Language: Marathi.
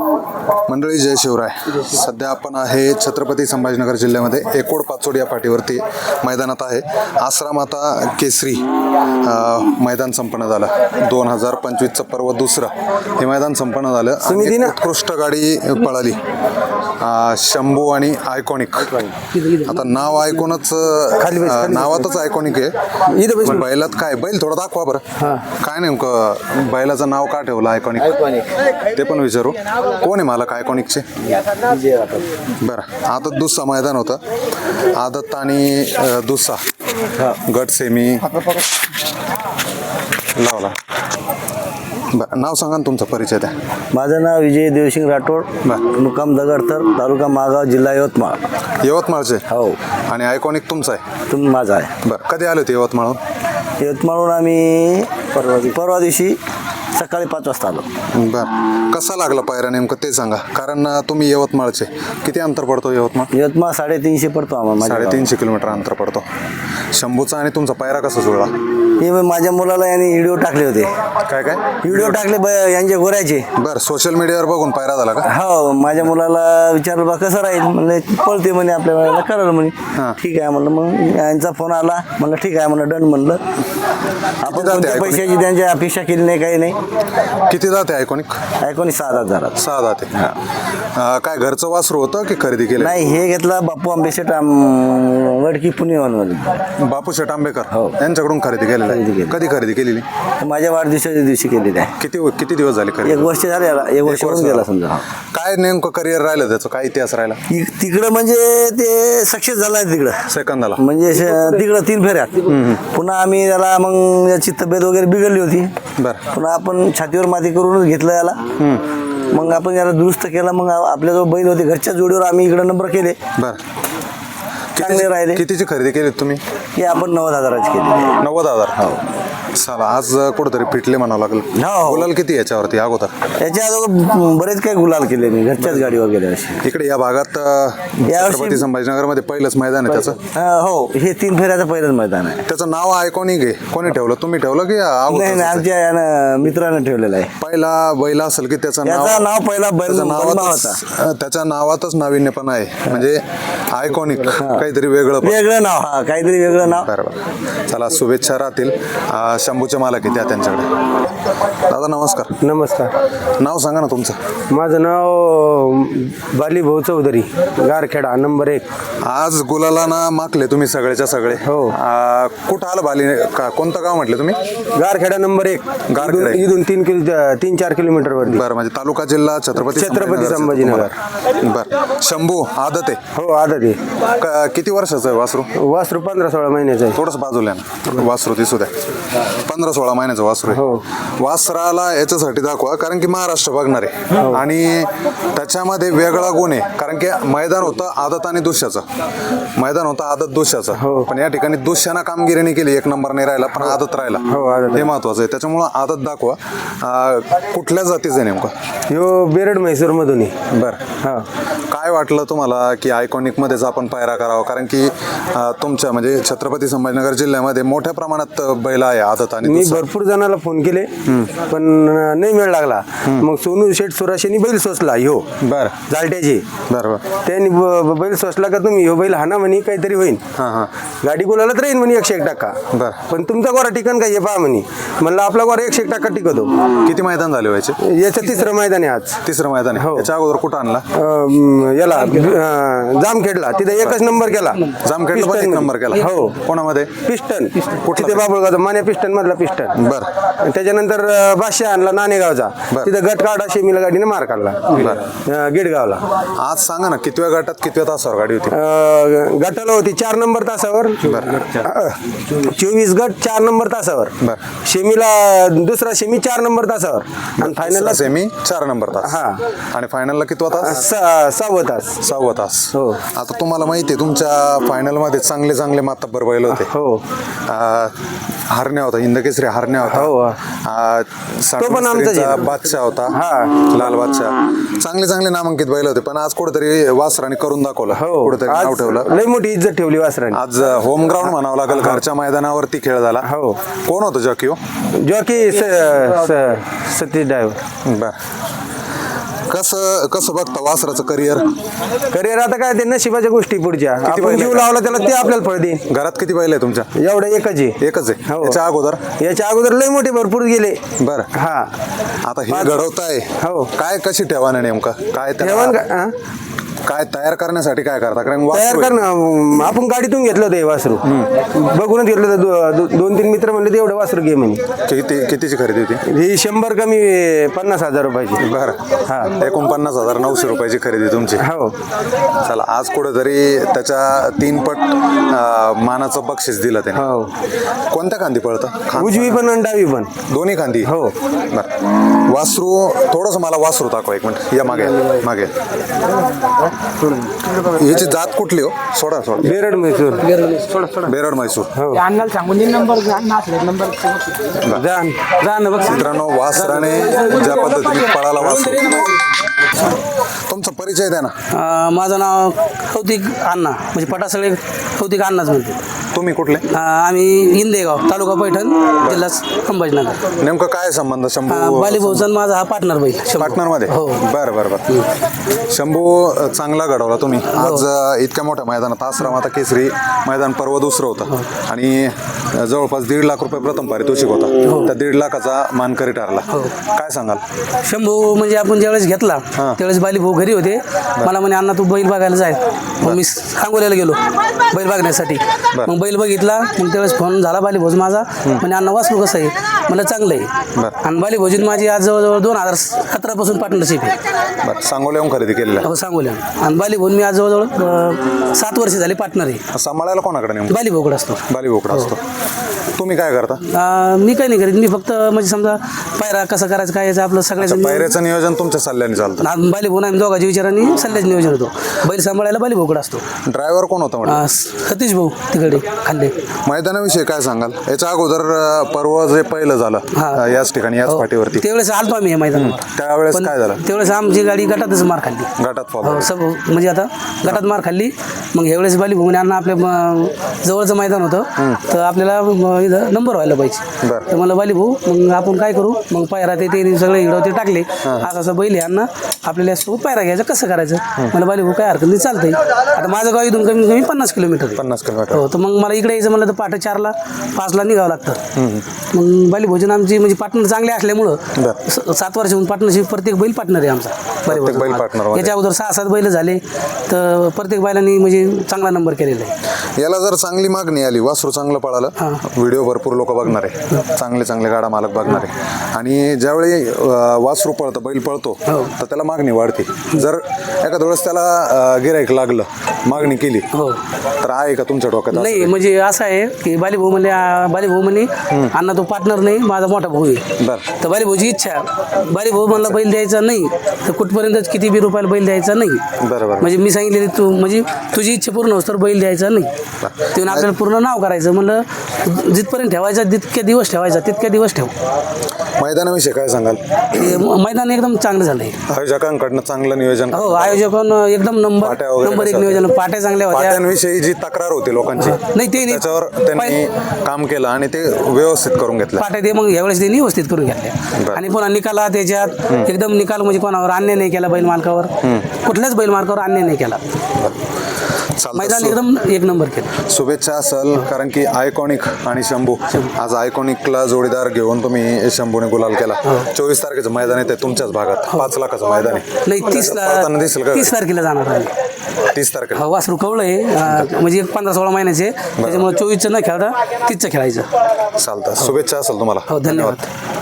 मंडळी जय शिवराय. सध्या आपण आहे छत्रपती संभाजीनगर जिल्ह्यामध्ये एकोड पाचोड या पाठीवरती मैदानात आहे. आश्रम आता केसरी मैदान संपन्न झालं. दोन हजार पंचवीसचं पर्व दुसरं. हे मैदान संपन्न झालं उत्कृष्ट गाडी पळाली. अ, शंभू आणि आयकॉनिक आता नाव ऐकूनच अ, नावातच आयकॉनिक आहे. पण बैलात काय बैल थोडं दाखवा बरं. काय नेमकं बैलाचं नाव का ठेवलं आयकॉनिक ते पण विचारू. कोण आहे मला आयकॉनिकचे बरं. आता दुसरा मैदान होतं. आदत आणि अ, दुसरा गट सेमी. लावला. बरं नाव सांगा ना तुमचा परिचय द्या. माझं नाव विजय देवसिंग राठोड मुक्काम दगडथर तालुका मागाव जिल्हा यवतमाळ. यवतमाळचे? हो. आणि आयकॉनिक तुमचा आहे? तुम्ही माझा आहे. बरं कधी आले होते यवतमाळहून? यवतमाळहून आम्ही परवा परवा दिवशी सकाळी पाच वाजता आलो. बरं कसा लागला पायरा नेमकं ते सांगा. कारण तुम्ही यवतमाळचे. किती अंतर पडतो यवतमाळ? यवतमाळ साडेतीनशे पडतो आम्हाला साडेतीनशे किलोमीटर अंतर पडतो. शंभूचा आणि तुमचा पायरा कसा जुळला. हे माझ्या मुलाला यांनी व्हिडिओ टाकले होते. काय काय? व्हिडिओ टाकले ब- यांचे गोऱ्याचे. बरं सोशल मीडियावर बघून पायरा झाला का? हो माझ्या मुलाला विचारलं बा कसं राहील? म्हणलं पळते म्हणे आपल्या वेळेला कराल म्हणे. ठीक आहे म्हणलं मग यांचा फोन आला. म्हणलं ठीक आहे म्हणलं डन म्हणलं. आपण जाते कोणत्या? पैशाची त्यांची अपेक्षा केली नाही काही नाही. किती जाते आयकॉनिक ऐकून सहा हजार. सहा जाते. अं, काय घरचं वासरू होतं की खरेदी केलं? नाही हे घेतला बापू आंबेशेट वडकी पुणे मध्ये बापू शेट आंबेकर? हो. यांच्याकडून खरेदी केलेलं खरेदी आहे केली. कधी खरेदी केलेली? माझ्या वाढदिवसाच्या दिवशी केलेली आहे. किती किती दिवस झाले एक खरेदी वर्ष झाले याला एक वर्ष होऊन गेला समजा. काय नेमकं करिअर राहिलं त्याचं? काय इतिहास राहिला? ति- तिकडं म्हणजे ते सक्सेस झाला आहे तिकडं. सेकंदाला. म्हणजे श- तिकडं तीन फेऱ्यात पुन्हा आम्ही त्याला मग याची तब्येत वगैरे बिघडली होती. बरं. पुन्हा आपण छातीवर माती करूनच घेतलं याला. मग आपण याला दुरुस्त केला मग आपल्याजवळ बैल होते घरच्या जोडीवर आम्ही इकडं नंबर केले. बरं. चांगले राहिले. कितीची खरेदी केली तुम्ही? की आपण नव्वद हजाराची केली. नव्वद हजार. चला आज कुठेतरी पिटले म्हणावं लागेल. हो. बोलाल किती याच्यावरती? अगोदर. याच्या अगोदर बरेच काही गुलाल केले मी घरच्याच गाडीवर गेल्या वर्षी इकडे या भागात अं, यावर्षी- छत्रपती संभाजीनगरमध्ये पहिलंच मैदान आहे त्याचं. हा, हो हे तीन फेऱ्याचं पहिलंच मैदान आहे. त्याचं नाव आयकॉनिक आहे कोणी ठेवलं? तुम्ही ठेवलं की नाही नाही अगोदर आमच्या यानं मित्रानं ठेवलेलं आहे. पहिला बैल असेल की त्याचं नाव याचं नाव पहिला बैल त्याच्या बलमा नावातच होता. अं, त्याच्या नावातच नाविन्य पण आहे. म्हणजे आयकॉनिक काहीतरी वेगळं पण. वेगळं नाव हा काहीतरी वेगळं नाव. बरोबर चला शुभेच्छा राहतील. अं, शंभूचे मालक आहे त्या त्यांच्याकडे. दादा नमस्कार. नमस्कार. नाव सांगा ना तुमचं. माझं नाव बाली भाऊ चौधरी गारखेडा नंबर एक. आज गुलाला ना माकले तुम्ही सगळेच्या सगळे. हो. अं, कुठं आलं बाली? का कोणतं गाव म्हटलं तुम्ही? गारखेडा नंबर एक. गारखेडा. इथून- इथून तीन किलो तीन चार किलोमीटर वरती. बरं म्हणजे तालुका जिल्हा छत्रपती छत्रपती संभाजीनगर. बरं. शंभू आदत आहे. हो आदत आहे क- किती वर्षाचं आहे वासरू? वासरू पंधरा सोळा महिन्याचं आहे. थोडंसं बाजूला आहे ना. वासरू दिसू द्या. पंधरा सोळा महिन्याचं वासरू आहे. हो. वासराला याच्यासाठी दाखवा कारण की महाराष्ट्र बघणार. आहे हो. आणि त्याच्यामध्ये वेगळा गुण आहे कारण की मैदान होतं आदत आणि दुष्याचं. मैदान होतं आदत हो. दुष्याचं पण या ठिकाणी दुष्यानं कामगिरीने केली एक नंबर नाही राहिला पण आदत राहिला. हो, आदत. हे महत्वाचं आहे. त्याच्यामुळं आदत दाखवा. अं, कुठल्या जातीचं आहे नेमकं? ह्यो बेरड म्हैसूर मधून आहे. बरं. हा. काय वाटलं तुम्हाला की आयकॉनिक मध्येच आपण पायरा करावा. कारण की तुमच्या म्हणजे छत्रपती संभाजीनगर जिल्ह्यामध्ये मोठ्या प्रमाणात बैल आहे आदत आणि मी. भरपूर जणाला फोन केले पण नाही वेळ लागला. मग सोनू शेठ सुराशेनी बैल सोसला ह्यो. बरं. जालट्याचे. बरं बरं त्यांनी बैल सोसला का तुम्ही? ह्यो बैल हाना म्हणे काहीतरी होईल हां हां. गाडी गुलालात राहील म्हणे एकशे एक टक्का. बरं. पण तुमचा गोरा ठिकाण काय हे पहा म्हणे. म्हणलं आपला गोरा एकशे एक टक्का टिकतो. किती मैदान झाले व्हायचे? याचं तिसरं मैदान आहे आज. तिसरं मैदान आहे. हो. याच्या अगोदर कुठं आणला? याला अं, जामखेडला तिथे एकच नंबर केला. जामखेडला पण एक पिस्टन नंबर केला. हो. कोणामध्ये? पिस्टन. कुठला तिथे बाबुळगावचा माने पिस्टन मधला पिस्टन. बरं. त्याच्यानंतर अं, बादशाह आणला नाणेगावचा. बरं. तिथे गट काढा शेमीला गाडीने मार काढला अं, गिडगावला. आज सांगा ना कितव्या गटात कितव्या तासावर गाडी होती? अं, गटाला होती चार नंबर तासावर. अं, चोवीस गट चार नंबर तासावर. बरं. शेमीला दुसरा शेमी चार नंबर तासावर. आणि फायनलला सेमी चार नंबर तास. हा. आणि फायनलला कितवा तास? सहावं तास. सहावा तास. हो. आता तुम्हाला माहिती आहे तुमच्या फायनलमध्ये चांगले चांगले मातब्बर बैल होते. हो. हरण्या होता हिंदकेसरी हरण्या होता. हो. तो पण. बादशाह होता हा. लाल बादशाह. चांगले चांगले नामांकित बैल होते पण आज कुठेतरी वासराने करून दाखवलं. हो. कुठेतरी नाव ठेवलं. लई मोठी इज्जत ठेवली वासराने. आज होम ग्राउंड म्हणावं लागेल घरच्या मैदानावरती खेळ झाला. हो. कोण होतं जॉकिओ जॉकी सतीश ड्रायव्हर बर. कसं कसं बघता वासराचं करिअर करिअर आता काय ते नशिबाच्या गोष्टी पुढच्या. आपण बैल जीव? लावला त्याला ते आपल्याला फळ देईन. घरात किती बैल आहे तुमच्या? एवढं एकच आहे. एकच आहे? हो. याच्या अगोदर? याच्या अगोदर लय मोठे भरपूर गेले. बरं. हा. आता हे घडवताय. हो. काय कशी ठेवाना नेमकं? काय जेवण का- हा? काय तयार करण्यासाठी काय करता? कारण तयार वासरू कर ना अं, आपण गाडीतून घेतलं होतं हे वासरू. बघूनच घेतलं होतं दो- दो- दोन तीन मित्र म्हणले ते एवढं वासरू घे म्हणे. किती कितीची खरेदी होती? ही शंभर कमी पन्नास हजार रुपयाची. बरं. हा. एकोणपन्नास हजार नऊशे रुपयाची खरेदी तुमची. हो. चला आज कुठेतरी त्याच्या तीन पट अं, मानाचं बक्षीस दिलं त्याने. हो. कोणत्या खांदी पळतं? खां- उजवी पण आणि डावी पण. दोन्ही खांदी? हो. बरं. वासरू थोडस मला वासरू दाखवा एक मिनिट. या मागे मागे. याची जात कुठली हो? सोडा सोडा. बेरड म्हैसूर. बेरड म्हैसूर. हो. सांगून दे नंबर नंबर बघ. मित्रांनो वासराने ज्या पद्धतीने पळाला वासरू तुमचा परिचय द्या ना. अं, माझं नाव कौतिक अण्णा. म्हणजे पटा सगळे कौतिक अण्णाच म्हणते. तुम्ही कुठले? अं, आम्ही इंदेगाव तालुका पैठण जिल्हा संभाजीनगर. नेमकं काय संबंध? शंभू बाली भाऊचन माझा हा पार्टनर बैल शंभू. पार्टनरमध्ये? हो. बरं बरं बरं. शंभू अ, चांगला घडवला तुम्ही. आज अ, इतक्या मोठ्या मैदानात आश्रम आता केसरी मैदान पर्व दुसरं होतं. आणि अ, जवळपास दीड लाख रुपये प्रथम पारितोषिक होता त्या दीड लाखाचा मानकरी ठरला. काय सांगाल? शंभू म्हणजे आपण ज्यावेळेस घेतला त्यावेळेस बाली भाऊ घरी होते. मला म्हणे अण्णा तू बैल बघायला जाय. मग मी सांगोल्याला गेलो बैल बघण्यासाठी. मग बैल बघितला मग त्यावेळेस फोन झाला बाली भाऊज माझा. म्हणजे अण्णा वाचलो कसं आहे? मला चांगलं आहे. बरं. आणि बाली भाऊजीत माझी आज जवळजवळ दोन हजार सतरापासून पार्टनरशिप आहे. बरं सांगोल्याहून खरेदी केलेलं हो सांगोल्या आणि बाली भाऊन मी आज जवळजवळ अं, सात वर्ष झाले पार्टनर आहे. सांभाळायला कोणाकडे नेमकं? बाली भाऊकडे असतो. बाली बोकडा असतो तुम्ही काय करता? अं, मी काही नाही करीत. मी फक्त म्हणजे समजा पायरा कसं करायचं काय याचं आपलं सगळ्याचं पायऱ्याचं नियोजन तुमच्या सल्ल्याने चालतं. बाली भाऊ आम्ही दोघांच्या विचारांनी सल्ल्याचं नियोजन होतो. बैल सांभाळायला बाली भाऊकडे असतो? ड्रायव्हर कोण होता अं, सतीश भाऊ तिकडे खाल्ले मैदानाविषयी काय सांगाल? याच्या अगोदर अ, पर्व जे पहिलं झालं हा. अ, याच ठिकाणी याच पाठीवरती. त्यावेळेस आलतो आम्ही या मैदानात त्यावेळेस काय झालं? त्यावेळेस आमची गाडी गटातच मार खाल्ली. गटात फॉलो हो सब म्हणजे आता गटात मार खाल्ली. मग ह्यावेळेस बाली अण्णा आपल्या म, जवळचं मैदान होतं. तर आपल्याला म, इथं नंबर व्हायला पाहिजे. बरं. तर मला बाली भाऊ मग आपण काय करू? मग पायरा ते ते सगळे हिडो ते टाकले. असं असं बैल अण्णा आपल्याला सोबत पायरा घ्यायचा कसं करायचं? मला बाली भाऊ काय हरकत नाही चालतंय. आता माझं गाव इथून कमी कमी पन्नास किलोमीटर आहे. पन्नास किलोमीटर. हो तर मग मला इकडे यायचं म्हणलं तर पहाटे चारला पाचला निघावं लागतं. मग बाली भोजन आमची म्हणजे पार्टनर चांगले असल्यामुळं बरं. स- सात वर्षाहून पार्टनरशिप प्रत्येक बैल पार्टनर आहे आमचा. बाली partner मध्ये. याच्या अगोदर सहा सात बैल झाले तर प्रत्येक बैलांनी म्हणजे चांगला नंबर केलेला आहे. याला जर चांगली मागणी आली वासरू चांगलं पळालं व्हिडिओ भरपूर लोक बघणार आहे. चांगले चांगले गाडा मालक बघणार आहे. आणि ज्यावेळी वासरू पळतं बैल पळतो तर त्याला मागणी वाढते. जर एखाद्या वेळेस त्याला गिराईक लागलं मागणी केली हो. तर आहे का तुमच्या डोक्यात? नाही म्हणजे असं आहे की बाली भाऊ म्हणले आ, बाली भाऊ म्हणे अण्णा तो पार्टनर नाही माझा मोठा भाऊ आहे. बरं. तर बाली भाऊची इच्छा बाली भाऊ म्हणला बैल द्यायचा नाही. तर कुठपर्यंत किती बी रुपयाला बैल द्यायचा नाही. बरोबर. म्हणजे मी सांगितलेली तू म्हणजे तुझी इच्छा पूर्ण होस तर बैल द्यायचा नाही. ते आपल्याला पूर्ण नाव करायचं. म्हणलं जिथपर्यंत ठेवायचा जितके दिवस ठेवायचा तितके दिवस ठेव. मैदानाविषयी काय सांगाल? हे म- मैदान एकदम चांगलं झालंय. आयोजकांकडनं चांगलं नियोजन हो आयोजकांना एकदम नंबर पाट्या वगैरे नंबर एक नियोजन पाट्या चांगल्या होत्या. पाट्यांविषयी जी तक्रार होती लोकांची नाही ते नाही. त्याच्यावर त्यांनी काम केलं आणि ते व्यवस्थित करून घेतलं पाट्या ते मग यावेळेस त्यांनी व्यवस्थित करून घेतल्या. बरं. आणि पुन्हा निकाला त्याच्यात. एकदम निकाल म्हणजे कोणावर अन्याय नाही केला बैल मालकावर कुठल्याच बैल मालकावर अन्याय नाही केला. मैदान एकदम एक नंबर केलं शुभेच्छा असेल कारण की आयकॉनिक आणि शंभू. आज आयकॉनिकला जोडीदार घेऊन तुम्ही शंभूने गुलाल केला. चोवीस तारखेचं मैदान येते तुमच्याच भागात. पाच लाखाचं मैदान आहे. नाही तीस दिसेल का? तीस तारखेला जाणार आम्ही तीस तारखेला. हो, वासरू कवळं आहे. म्हणजे एक पंधरा सोळा महिन्याचे. त्याच्यामुळे चोवीसचं न खेळता तीसचं खेळायचं. चालतं. शुभेच्छा असेल तुम्हाला. हो धन्यवाद.